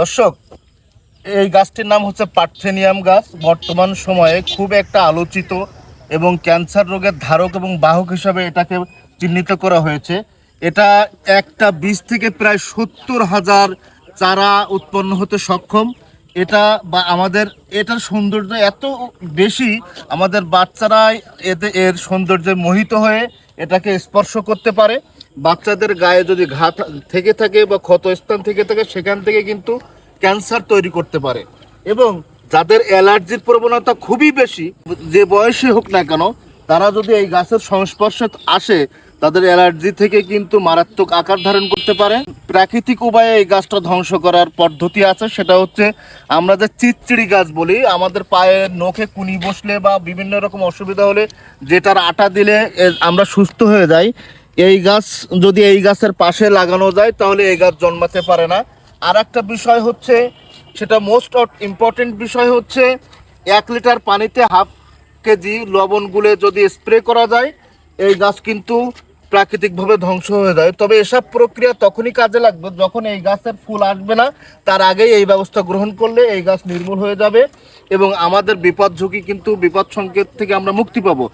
দর্শক, এই গাছটির নাম হচ্ছে পার্থেনিয়াম গাছ। বর্তমান সময়ে খুব একটা আলোচিত এবং ক্যান্সার রোগের ধারক এবং বাহক হিসাবে এটাকে চিহ্নিত করা হয়েছে। এটা একটা বীজ থেকে প্রায় সত্তর হাজার চারা উৎপন্ন হতে সক্ষম। এটা বা আমাদের এটার সৌন্দর্য এত বেশি, আমাদের বাচ্চারাই এতে এর সৌন্দর্যে মোহিত হয়ে এটাকে স্পর্শ করতে পারে। বাচ্চাদের গায়ে যদি ঘা থেকে থাকে বা ক্ষত স্থান থেকে থাকে, সেখান থেকে কিন্তু ক্যান্সার তৈরি করতে পারে। এবং যাদের অ্যালার্জির প্রবণতা খুবই বেশি, যে বয়সে হোক না কেন, তারা যদি এই গাছের সংস্পর্শে আসে তাদের অ্যালার্জি থেকে কিন্তু মারাত্মক আকার ধারণ করতে পারে। প্রাকৃতিক উপায়ে এই গাছটা ধ্বংস করার পদ্ধতি আছে, সেটা হচ্ছে আমরা যে চিচ্চিড়ি গাছ বলি, আমাদের পায়ে নখে কুনি বসলে বা বিভিন্ন রকম অসুবিধা হলে যেটার আটা দিলে আমরা সুস্থ হয়ে যাই। এই গাছ যদি এই গাছের পাশে লাগানো যায়, তাহলে এই গাছ জন্মাতে পারে না। আর একটা বিষয় হচ্ছে, সেটা মোস্ট ইম্পর্টেন্ট বিষয় হচ্ছে, এক লিটার পানিতে হাফ কেজি লবণ গুলে যদি স্প্রে করা যায়, এই গাছ কিন্তু প্রাকৃতিকভাবে ধ্বংস হয়ে যায় তবে এসব প্রক্রিয়া তখনই কাজে লাগবে যখন এই গাছের ফুল আসবে না। তার আগেই এই ব্যবস্থা গ্রহণ করলে এই গাছ নির্মূল হয়ে যাবে এবং আমাদের বিপদ ঝুঁকি কিন্তু বিপদ সংকেত থেকে আমরা মুক্তি পাবো।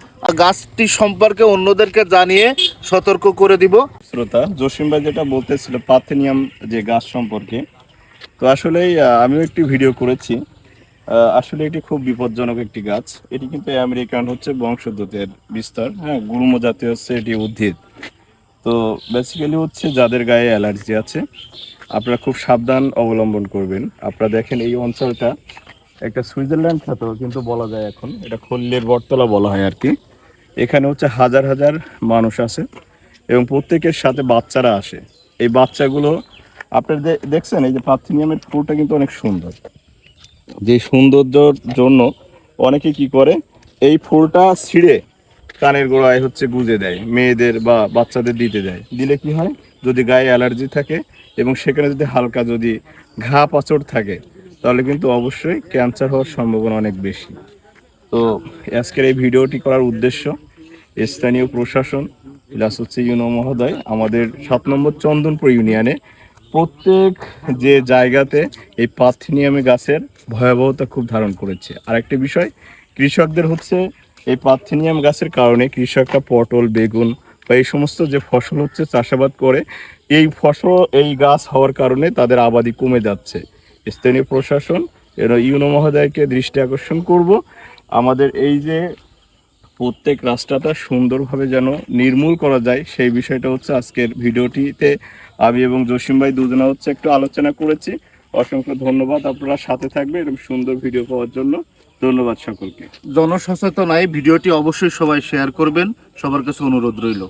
গাছটি সম্পর্কে অন্যদেরকে জানিয়ে সতর্ক করে দিব। শ্রোতা জসিম ভাই যেটা বলতেছিল পাথেনিয়াম যে গাছ সম্পর্কে তো আসলেই আহ, আমিও একটি ভিডিও করেছি। আসলে এটি খুব বিপজ্জনক একটি গাছ। এটি কিন্তু আমেরিকান হচ্ছে বংশোদ্ভূতের বিস্তার। হ্যাঁ গুল্ম জাতীয় হচ্ছে এটি উদ্ভিদ। তো বেসিক্যালি হচ্ছে যাদের গায়ে অ্যালার্জি আছে, আপনারা খুব সাবধান অবলম্বন করবেন। আপনারা দেখেন এই অঞ্চলটা একটা সুইজারল্যান্ড খ্যাত, কিন্তু বলা যায় এখন, এটা খল্লের বটতলা বলা হয় আর কি। এখানে হচ্ছে হাজার হাজার মানুষ আছে এবং প্রত্যেকের সাথে বাচ্চারা আসে। এই বাচ্চাগুলো, আপনারা দেখছেন, এই যে পার্থিনিয়ামের ফুলটা কিন্তু অনেক সুন্দর। যে সৌন্দর্যর জন্য অনেকে কি করে, এই ফুলটা ছিঁড়ে কানের গোড়ায় হচ্ছে গুজে দেয়, মেয়েদের বা বাচ্চাদের দিতে দেয়। দিলে কি হয়? যদি গায়ে অ্যালার্জি থাকে এবং সেখানে যদি হালকা যদি ঘা পাচড় থাকে, তাহলে কিন্তু অবশ্যই ক্যান্সার হওয়ার সম্ভাবনা অনেক বেশি। তো আজকের এই ভিডিওটি করার উদ্দেশ্য, স্থানীয় প্রশাসন, প্লাস হচ্ছে ইউনো মহোদয়, আমাদের সাত নম্বর চন্দনপুর ইউনিয়নে প্রত্যেক যে জায়গাতে এই পাথিনিয়ামে গাছের ভয়াবহতা খুব ধারণ করেছে। আরেকটি বিষয়, কৃষকদের হচ্ছে এই পার্থেনিয়াম গাছের কারণে কৃষকরা পটল, বেগুন বা এই সমস্ত যে ফসল হচ্ছে, চাষাবাদ করে এই ফসল, এই গাছ হওয়ার কারণে তাদের আবাদি কমে যাচ্ছে। স্থানীয় প্রশাসন, এর ইউনো মহোদয়কে দৃষ্টি আকর্ষণ করব। আমাদের এই যে প্রত্যেক রাস্তাটা সুন্দরভাবে যেন নির্মূল করা যায়, সেই বিষয়টা হচ্ছে আজকের ভিডিওটিতে আমি এবং জসিম ভাই দুজনে হচ্ছে একটু আলোচনা করেছি। অসংখ্য ধন্যবাদ আপনারা সাথে থাকবে এরকম সুন্দর ভিডিও পাওয়ার জন্য। ধন্যবাদ সকলকে। জনসচেতনায় ভিডিওটি অবশ্যই সবাই শেয়ার করবেন। সবার কাছে অনুরোধ রইল।